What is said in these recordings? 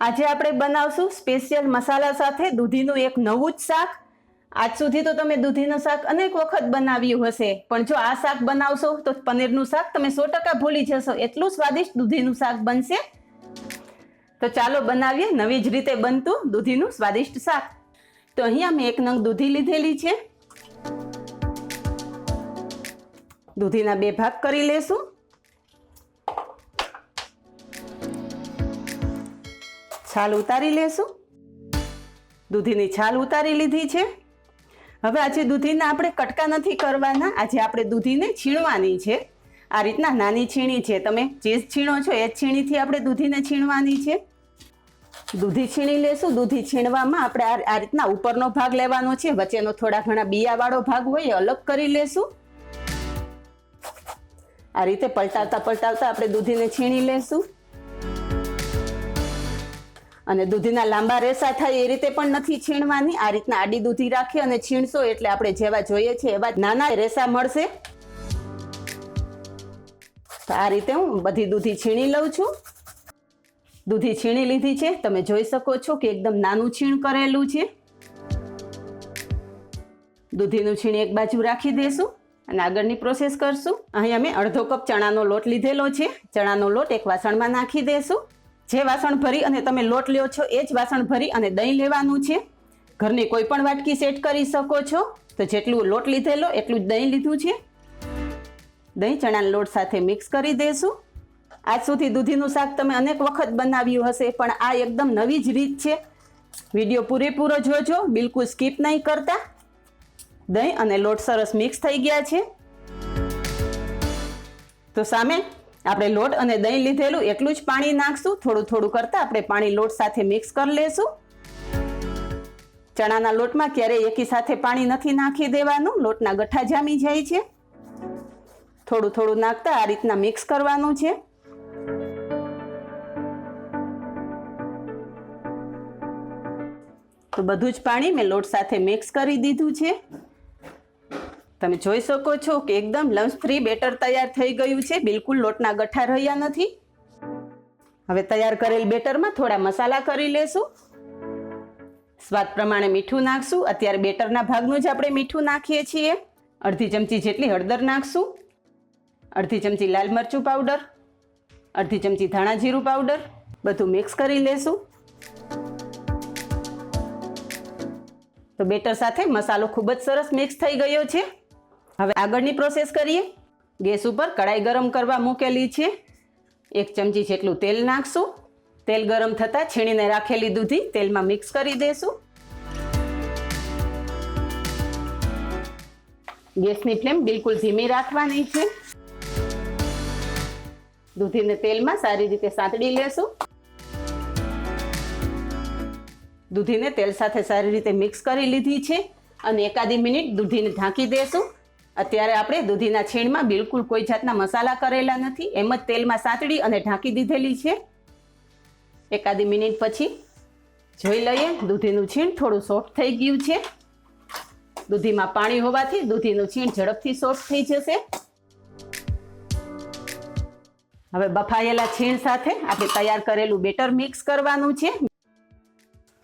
આજે આપણે બનાવશું સ્પેશિયલ મસાલા સાથે દૂધીનું એક નવું જ શાક. આજ સુધી તો તમે દૂધીનું શાક અનેક વખત બનાવ્યું હશે, પણ જો આ શાક બનાવશો તો પનીરનું શાક તમે સો ટકા ભૂલી જશો, એટલું સ્વાદિષ્ટ દૂધીનું શાક બનશે. તો ચાલો બનાવીએ નવી જ રીતે બનતું દૂધીનું સ્વાદિષ્ટ શાક. તો અહીંયા મેં એક નંગ દૂધી લીધેલી છે. દૂધીના બે ભાગ કરી લેશું. છાલ ઉતારી લેશું. દૂધીની છાલ ઉતારી લીધી છે. હવે આજે દૂધીને આપણે કટકા નથી કરવાના. આજે આપણે દૂધીને છીણવાની છે. આ રીતના નાની છીણી છે. તમે જે છીણો છો એ છીણીથી આપણે દૂધીને છીણવાની છે. દૂધી છીણી લેશું. દૂધી છીણવામાં આપણે આ રીતના ઉપરનો ભાગ લેવાનો છે. વચ્ચેનો થોડા ઘણા બિયાવાળો ભાગ હોય એ અલગ કરી લેશું. આ રીતે પલટાવતા પલટાવતા આપણે દૂધીને છીણી લેશું. અને દૂધીના લાંબા રેસા થાય એ રીતે પણ નથી છીણવાની. આ રીતના આડી દૂધી રાખી અને છીણશો એટલે આપણે જેવા જોઈએ છે એવા નાના રેસા મળશે. તો આ રીતે હું બધી દૂધી છીણી લઉં છું. દૂધી છીણી લીધી છે. તમે જોઈ શકો છો કે એકદમ નાનું છીણ કરેલું છે. દૂધીનું છીણ એક બાજુ રાખી દેશું અને આગળની પ્રોસેસ કરશું. અહીંયા મેં અડધો કપ ચણાનો લોટ લીધેલો છે. ચણાનો લોટ એક વાસણમાં નાખી દેશું. જે વાસણ ભરી અને તમે લોટ લ્યો છો, એ જ વાસણ ભરી અને દહીં લેવાનું છે. ઘરની કોઈ પણ વાટકી સેટ કરી શકો છો. તો જેટલું લોટ લીધેલો, એટલું જ દહીં લીધું છે. દહીં ચણાના લોટ સાથે મિક્સ કરી દેશું. આજ સુધી દૂધીનું શાક તમે અનેક વખત બનાવ્યું હશે, પણ આ એકદમ નવી જ રીત છે. વીડિયો પૂરેપૂરો જોજો, બિલકુલ સ્કીપ નહીં કરતા. દહીં અને લોટ સરસ મિક્સ થઈ ગયા છે. તો સામે આપણે લોટ અને દહીં લીધેલું એટલું જ પાણી નાખશું. થોડું થોડું કરતાં આપણે પાણી લોટ સાથે મિક્સ કરી લેશું. ચણાના લોટમાં ક્યારેય એકી સાથે પાણી નથી નાખી દેવાનું. લોટના ગઠ્ઠા જામી જાય છે. થોડું થોડું નાખતા આ રીતના મિક્સ કરવાનું છે. તો બધું જ પાણી મેં લોટ સાથે મિક્સ કરી દીધું છે. તમે જોઈ શકો છો કે એકદમ લંચ ફ્રી બેટર તૈયાર થઈ ગયું છે. બિલકુલ લોટના ગઠ્ઠા રહ્યા નથી. હવે તૈયાર કરેલ બેટરમાં થોડા મસાલા કરી લેશું. સ્વાદ પ્રમાણે મીઠું નાખશું. અત્યારે બેટરના ભાગનું જ આપણે મીઠું નાખીએ છીએ. અડધી ચમચી જેટલી હળદર નાખશું. અડધી ચમચી લાલ મરચું પાવડર. અડધી ચમચી ધાણા જીરું પાવડર. બધું મિક્સ કરી લેશું. તો બેટર સાથે મસાલો ખૂબ જ સરસ મિક્સ થઈ ગયો છે. હવે આગળની પ્રોસેસ કરીએ. ગેસ ઉપર કડાઈ ગરમ કરવા મૂકેલી છે. એક ચમચી જેટલું તેલ નાખશું. તેલ ગરમ થતાં છીણીને રાખેલી દૂધી તેલમાં મિક્સ કરી દેશું. ગેસની ફ્લેમ બિલકુલ ધીમી રાખવાની છે. દૂધીને તેલમાં સારી રીતે સાંતળી લેશું. દૂધીને તેલ સાથે સારી રીતે મિક્સ કરી લીધી છે. અને એકાદી મિનિટ દૂધીને ઢાંકી દેશું. અત્યારે આપણે દૂધીના છીણમાં બિલકુલ કોઈ જાતના મસાલા કરેલા નથી. એમ જ તેલમાં સાંતળી અને ઢાંકી દીધેલી છે. એકાદી મિનિટ પછી જોઈ લઈએ, દૂધીનું છીણ થોડું સોફ્ટ થઈ ગયું છે. દૂધીમાં પાણી હોવાથી દૂધીનું છીણ ઝડપથી સોફ્ટ થઈ જશે. હવે બફાયેલા છીણ સાથે આપણે તૈયાર કરેલું બેટર મિક્સ કરવાનું છે.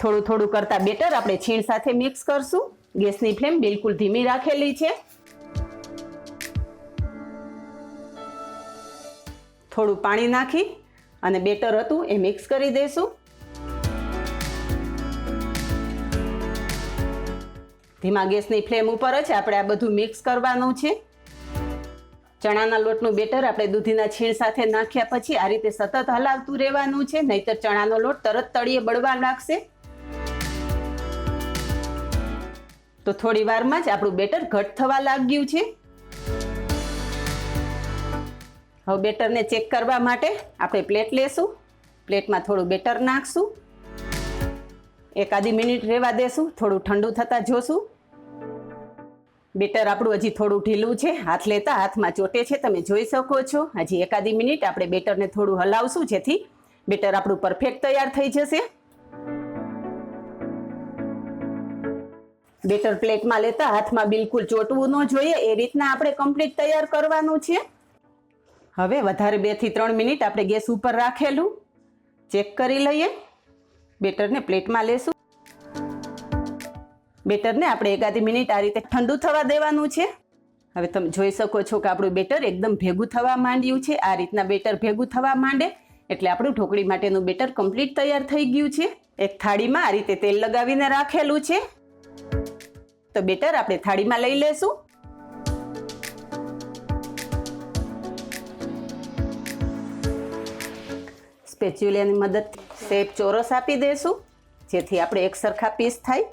થોડું થોડું કરતા બેટર આપણે છીણ સાથે મિક્સ કરશું. ગેસની ફ્લેમ બિલકુલ ધીમી રાખેલી છે. થોડું પાણી નાખી અને બેટર હતું એ મિક્સ કરી દઈશું ધીમા ગેસની ફ્લેમ ઉપર જ આપણે આ બધું મિક્સ કરવાનું છે. ચણાના લોટનું બેટર આપણે દૂધીના છીણ સાથે નાખ્યા પછી આ રીતે સતત હલાવતું રહેવાનું છે, નહીતર ચણાનો લોટ તરત તળીએ બળવા લાગશે. તો થોડી વારમાં જ આપણું બેટર ઘટ થવા લાગ્યું છે. હવે બેટરને ચેક કરવા માટે આપણે પ્લેટ લેશું. પ્લેટમાં થોડું બેટર નાખશું. એકાદી મિનિટ રહેવા દેશું. થોડું ઠંડુ થતાં જોશું. બેટર આપણું હજી થોડું ઢીલું છે. હાથ લેતા હાથમાં ચોટે છે. તમે જોઈ શકો છો. હજી એકાદી મિનિટ આપણે બેટરને થોડું હલાવશું જેથી બેટર આપણું પરફેક્ટ તૈયાર થઈ જશે. બેટર પ્લેટમાં લેતા હાથમાં બિલકુલ ચોટવું ન જોઈએ. એ રીતના આપણે કમ્પ્લીટ તૈયાર કરવાનું છે. હવે વધારે બેથી ત્રણ મિનિટ આપણે ગેસ ઉપર રાખેલું. ચેક કરી લઈએ. બેટરને પ્લેટમાં લેશું. બેટરને આપણે એકાદી મિનિટ આ રીતે ઠંડુ થવા દેવાનું છે. હવે તમે જોઈ શકો છો કે આપણું બેટર એકદમ ભેગું થવા માંડ્યું છે. આ રીતના બેટર ભેગું થવા માંડે એટલે આપણું ઢોકળી માટેનું બેટર કમ્પ્લીટ તૈયાર થઈ ગયું છે. એક થાળીમાં આ રીતે તેલ લગાવીને રાખેલું છે. તો બેટર આપણે થાળીમાં લઈ લેશું. સ્પેચ્યુલિયાની મદદ શેપ ચોરસ આપી દેશું, જેથી આપણે એક સરખા પીસ થાય.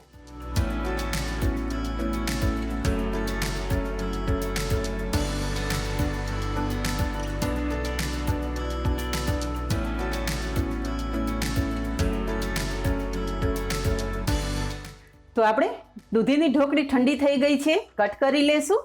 તો આપણે દૂધીની ઢોકળી ઠંડી થઈ ગઈ છે, કટ કરી લેશું.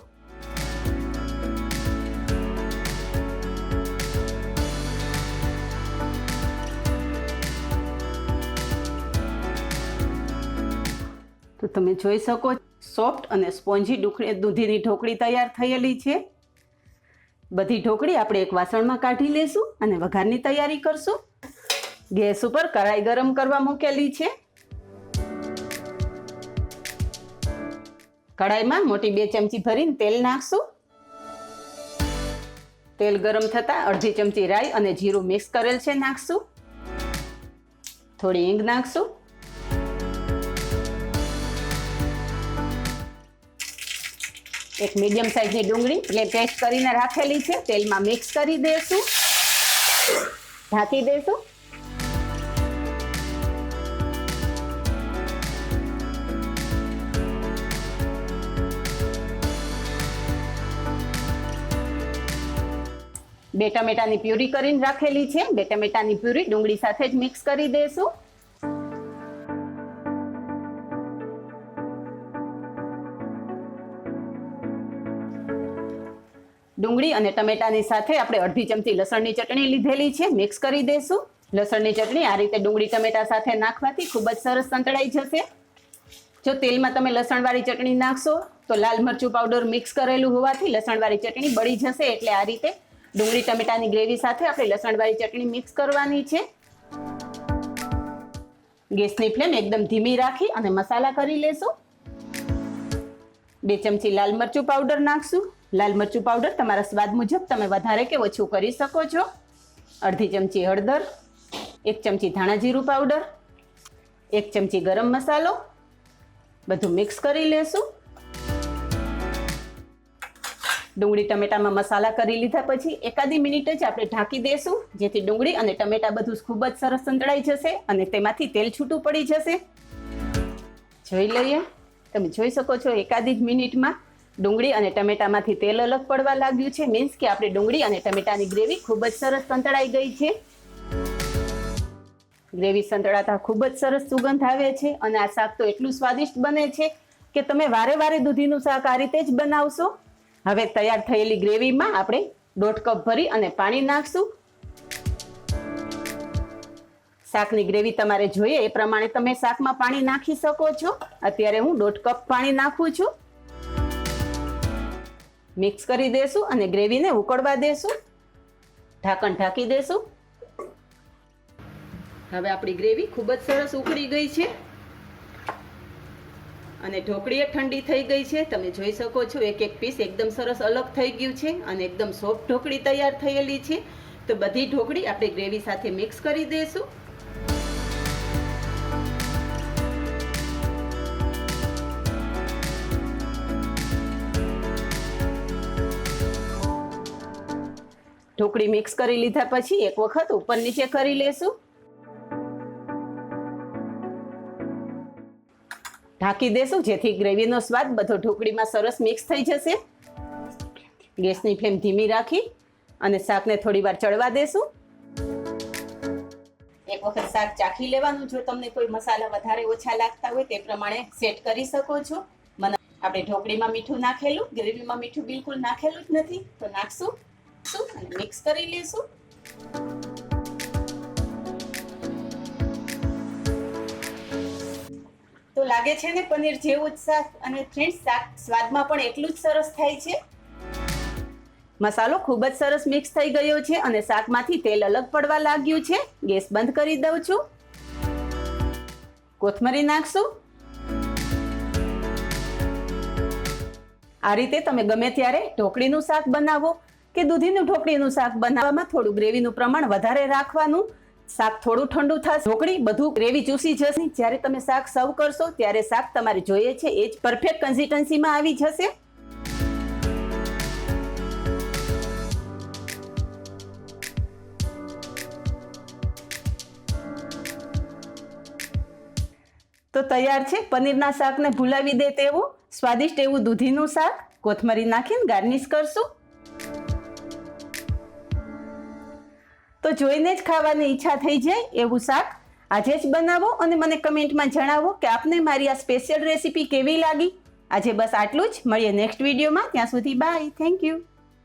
તમે જોઈ શકો સોફ્ટ અને સ્પોન્જી ડુખડી દૂધીની ઢોકળી તૈયાર થયેલી છે. બધી ઢોકળી આપણે એક વાસણમાં કાઢી લેશું અને વઘારની તૈયારી કરશું. ગેસ ઉપર કઢાઈ ગરમ કરવા મૂકેલી છે. કઢાઈમાં મોટી બે ચમચી ભરીને તેલ નાખશું. તેલ ગરમ થતાં અડધી ચમચી રાઈ અને જીરું મિક્સ કરેલ છે, નાખશું. થોડી હિંગ નાખશું. એક મીડિયમ સાઇઝની ડુંગળી એટલે પેસ્ટ કરીને રાખેલી છે. તેલમાં મિક્સ કરી દઈશું ઢાંકી દઈશું બે ટમેટાની પ્યુરી કરીને રાખેલી છે. બે ટમેટાની પ્યુરી ડુંગળી સાથે જ મિક્સ કરી દઈશું ડુંગળી અને ટમેટાની સાથે આપણે અડધી ચમચી લસણની ચટણી લીધેલી છે મિક્સ કરી દઈશું. લસણની ચટણી આ રીતે ડુંગળી, ટમેટા સાથે નાખવાથી ખૂબ જ સરસ સંતળાઈ જશે. જો તેલમાં તમે લસણવાળી ચટણી નાખશો, તો લાલ મરચું પાવડર મિક્સ કરેલું હોવાથી લસણવાળી ચટણી બળી જશે. એટલે આ રીતે ડુંગળી, ટમેટાની ગ્રેવી સાથે આપણે લસણવાળી ચટણી મિક્સ કરવાની છે. ગેસની ફ્લેમ એકદમ ધીમી રાખી અને મસાલા કરી લેશું. બે ચમચી લાલ મરચું પાવડર નાખશું. લાલ મરચું પાવડર તમારા સ્વાદ મુજબ તમે વધારે કે ઓછું કરી શકો છો. અડધી ચમચી હળદર, એક ચમચી ધાણા જીરું પાવડર એક ચમચી ગરમ મસાલો. બધું મિક્સ કરી લેશું. ડુંગળી, ટમેટામાં મસાલા કરી લીધા પછી એકાદી મિનિટ જ આપણે ઢાંકી દેશું, જેથી ડુંગળી અને ટમેટા બધું ખૂબ જ સરસ સંતળાઈ જશે અને તેમાંથી તેલ છૂટું પડી જશે. જોઈ લઈએ. તમે જોઈ શકો છો એકાદી જ મિનિટમાં ડુંગળી અને ટમેટામાંથી તેલ અલગ પડવા લાગ્યું છે. મીન્સ કે આપણે ડુંગળી અને ટમેટાની ગ્રેવી ખૂબ જ સરસ સંતળાઈ ગઈ છે. ગ્રેવી સંતળાતા ખૂબ જ સરસ સુગંધ આવે છે અને આ શાક તો એટલું સ્વાદિષ્ટ બને છે કે તમે વારે વારે દૂધીનું શાક આ રીતે જ બનાવશો. હવે તૈયાર થયેલી ગ્રેવીમાં આપણે દોઢ કપ ભરી અને પાણી નાખશું. શાકની ગ્રેવી તમારે જોઈએ એ પ્રમાણે તમે શાકમાં પાણી નાખી શકો છો. અત્યારે હું દોઢ કપ પાણી નાખું છું. મિક્સ કરી દેશું અને ગ્રેવીને ઉકળવા દેશું. ઢાંકણ ઢાંકી દેશું. હવે આપણી ગ્રેવી ખૂબ જ સરસ ઉકળી ગઈ છે. અને ઢોકળી એ ઠંડી થઈ ગઈ છે. તમે જોઈ શકો છો એક એક પીસ એકદમ સરસ અલગ થઈ ગયું છે અને એકદમ સોફ્ટ ઢોકળી તૈયાર થયેલી છે. તો બધી ઢોકળી આપણે ગ્રેવી સાથે મિક્સ કરી દઈશું ઢોકળી મિક્સ કરી લીધા પછી એક વખત ઉપર નીચે કરી લેશું. ઢાંકી દેશું, જેથી ગ્રેવીનો સ્વાદ બધો ઢોકળીમાં સરસ મિક્સ થઈ જશે. ગેસની ફ્લેમ ધીમી રાખી અને શાકને થોડી વાર ચડવા દેશું. એક વખત શાક ચાખી લેવાનું. જો તમને કોઈ મસાલા વધારે ઓછા લાગતા હોય તે પ્રમાણે સેટ કરી શકો છો. મને આપણે ઢોકળીમાં મીઠું નાખેલું, ગ્રેવીમાં મીઠું બિલકુલ નાખેલું જ નથી, તો નાખશું. અને મિક્સ કરી લઈશું તો લાગે છે ને પનીર જેવું જ શાક અને ફ્રેન્ડ્સ શાક સ્વાદમાં પણ એટલું જ સરસ થાય છે. મસાલો ખૂબ જ સરસ મિક્સ થઈ ગયો છે અને શાકમાંથી તેલ અલગ પડવા લાગ્યું છે. ગેસ બંધ કરી દઉં છું. કોથમરી નાખશું. આ રીતે તમે ગમે ત્યારે ઢોકળીનું શાક બનાવો. કે દૂધીનું ઢોકળીનું શાક બનાવવામાં થોડું ગ્રેવીનું પ્રમાણ વધારે રાખવાનું, શાક થોડું ઠંડુ થશે. ઢોકળી બધું ગ્રેવી ચૂસી જશે. જ્યારે તમે શાક સર્વ કરશો, ત્યારે શાક તમારે જોઈએ છે, એ જ પરફેક્ટ કન્સિસ્ટન્સીમાં આવી જશે. તો તૈયાર છે, પનીરના શાકને ભૂલાવી દે તેવું. સ્વાદિષ્ટ એવું દૂધીનું શાક. કોથમરી નાખીને ગાર્નિશ કરશું. તો જોઈને જ ખાવાની ઈચ્છા થઈ જાય એવું શાક. આજે જ બનાવો અને મને કમેન્ટમાં જણાવો કે આપને મારી આ સ્પેશિયલ રેસીપી કેવી લાગી. આજે બસ આટલું જ. મળીએ નેક્સ્ટ વિડીયોમાં. ત્યાં સુધી બાય. Thank you.